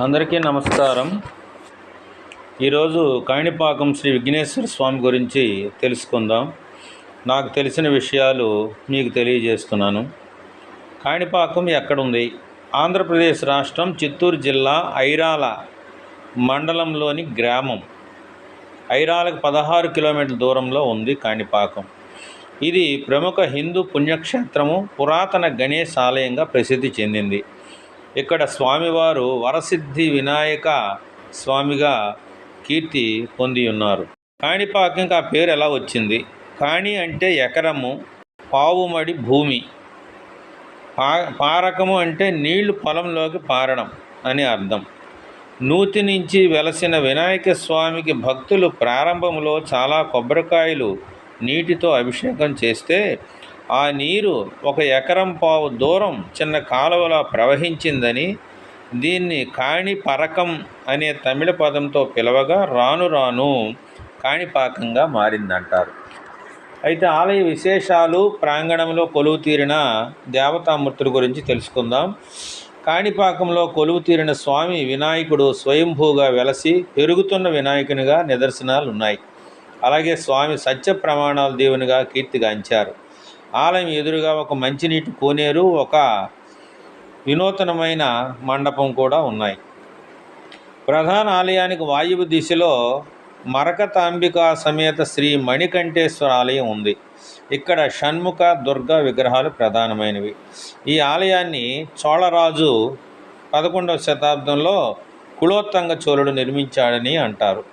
అందరికీ నమస్కారం. ఈరోజు కాణిపాకం శ్రీ విఘ్నేశ్వర స్వామి గురించి తెలుసుకుందాం. నాకు తెలిసిన విషయాలు మీకు తెలియజేస్తున్నాను. కాణిపాకం ఎక్కడుంది? ఆంధ్రప్రదేశ్ రాష్ట్రం చిత్తూరు జిల్లా ఐరాల మండలంలోని గ్రామం. ఐరాలకు పదహారు కిలోమీటర్ల దూరంలో ఉంది కాణిపాకం ఇది ప్రముఖ హిందూ పుణ్యక్షేత్రము పురాతన గణేశ ఆలయంగా ప్రసిద్ధి చెందింది. ఇక్కడ స్వామివారు వరసిద్ధి వినాయక స్వామిగా కీర్తి పొంది ఉన్నారు. కాణిపాకంకి ఆ పేరు ఎలా వచ్చింది? కాణి అంటే ఎకరము పావుమడి భూమి. పా పారకము అంటే నీళ్ళు పొలంలోకి పారడం అని అర్థం. నూతి నుంచి వెలసిన వినాయక స్వామికి భక్తులు ప్రారంభంలో చాలా కొబ్బరికాయలు నీటితో అభిషేకం చేస్తే ఆ నీరు ఒక ఎకరం పావు దూరం చిన్న కాలువలా ప్రవహించిందని దీన్ని కాణిపరకం అనే తమిళ పదంతో పిలవగా రాను రాను కాణిపాకంగా మారిందంటారు. అయితే ఆలయ విశేషాలు ప్రాంగణంలో కొలువు తీరిన దేవతామూర్తుల గురించి తెలుసుకుందాం. కాణిపాకంలో కొలువు తీరిన స్వామి వినాయకుడు స్వయంభూగా వెలసి పెరుగుతున్న వినాయకునిగా నిదర్శనాలు ఉన్నాయి అలాగే స్వామి సత్య ప్రమాణాల దేవునిగా కీర్తిగాంచారు. ఆలయం ఎదురుగా ఒక మంచినీటి కోనేరు ఒక వినూతనమైన మండపం కూడా ఉన్నాయి. ప్రధాన ఆలయానికి వాయువు దిశలో మరకతాంబికా సమేత శ్రీ మణికంఠేశ్వర ఆలయం ఉంది. ఇక్కడ షణ్ముఖ దుర్గా విగ్రహాలు ప్రధానమైనవి. ఈ ఆలయాన్ని చోళరాజు పదకొండవ శతాబ్దంలో కులోత్తంగ చోళుడు నిర్మించాడని అంటారు.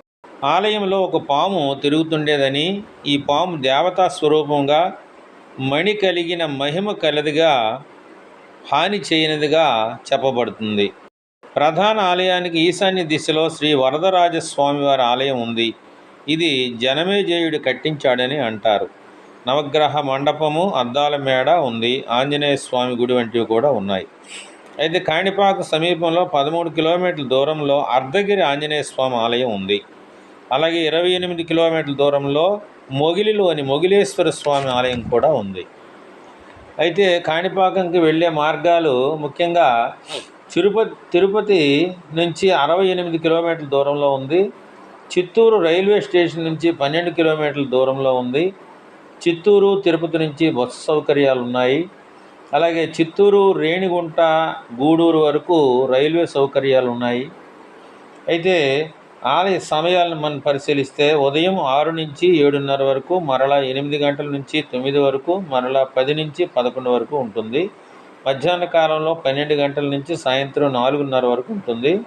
ఆలయంలో ఒక పాము తిరుగుతుండేదని ఈ పాము దేవతా స్వరూపంగా మణి కలిగిన మహిమ కలదిగా హాని చేయనిదిగా చెప్పబడుతుంది. ప్రధాన ఆలయానికి ఈశాన్య దిశలో శ్రీ వరదరాజస్వామివారి ఆలయం ఉంది. ఇది జనమేజయుడు కట్టించాడని అంటారు. నవగ్రహ మండపము అద్దాల మేడ ఉంది. ఆంజనేయ స్వామి గుడి వంటివి కూడా ఉన్నాయి. అయితే కాణిపాక సమీపంలో పదమూడు కిలోమీటర్ల దూరంలో అర్ధగిరి ఆంజనేయ స్వామి ఆలయం ఉంది. అలాగే ఇరవై ఎనిమిది కిలోమీటర్ల దూరంలో మొగిలిలోని మొగిలేశ్వర స్వామి ఆలయం కూడా ఉంది. అయితే కాణిపాకంకి వెళ్ళే మార్గాలు ముఖ్యంగా తిరుపతి తిరుపతి నుంచి అరవై ఎనిమిది కిలోమీటర్ల దూరంలో ఉంది. చిత్తూరు రైల్వే స్టేషన్ నుంచి పన్నెండు కిలోమీటర్ల దూరంలో ఉంది. చిత్తూరు తిరుపతి నుంచి బస్సు సౌకర్యాలు ఉన్నాయి. అలాగే చిత్తూరు రేణిగుంట గూడూరు వరకు రైల్వే సౌకర్యాలు ఉన్నాయి. అయితే ఆలయ సమయాలను మనం పరిశీలిస్తే ఉదయం ఆరు నుంచి ఏడున్నర వరకు మరలా ఎనిమిది గంటల నుంచి తొమ్మిది వరకు మరలా పది నుంచి పదకొండు వరకు ఉంటుంది. మధ్యాహ్న కాలంలో పన్నెండు గంటల నుంచి సాయంత్రం నాలుగున్నర వరకు ఉంటుంది.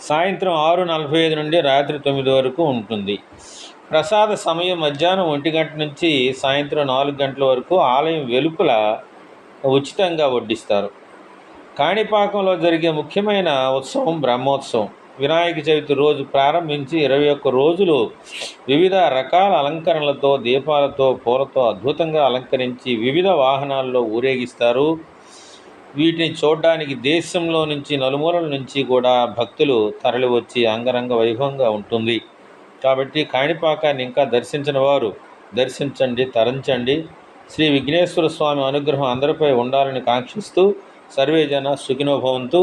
సాయంత్రం ఆరు నలభై ఐదు నుండి రాత్రి తొమ్మిది వరకు ఉంటుంది. ప్రసాద సమయం మధ్యాహ్నం ఒంటి గంట నుంచి సాయంత్రం నాలుగు గంటల వరకు ఆలయం వెలుపల ఉచితంగా వడ్డిస్తారు. కాణిపాకంలో జరిగే ముఖ్యమైన ఉత్సవం బ్రహ్మోత్సవం. వినాయక చవితి రోజు ప్రారంభించి ఇరవై ఒక్క రోజులు వివిధ రకాల అలంకరణలతో దీపాలతో పూలతో అద్భుతంగా అలంకరించి వివిధ వాహనాల్లో ఊరేగిస్తారు. వీటిని చూడడానికి దేశంలో నుంచి నలుమూలల నుంచి కూడా భక్తులు తరలివచ్చి అంగరంగ వైభవంగా ఉంటుంది. కాబట్టి కాణిపాకాన్ని ఇంకా దర్శించిన వారు దర్శించండి తరించండి. శ్రీ విఘ్నేశ్వర స్వామి అనుగ్రహం అందరిపై ఉండాలని కాంక్షిస్తూ సర్వేజన సుఖినోభవంతు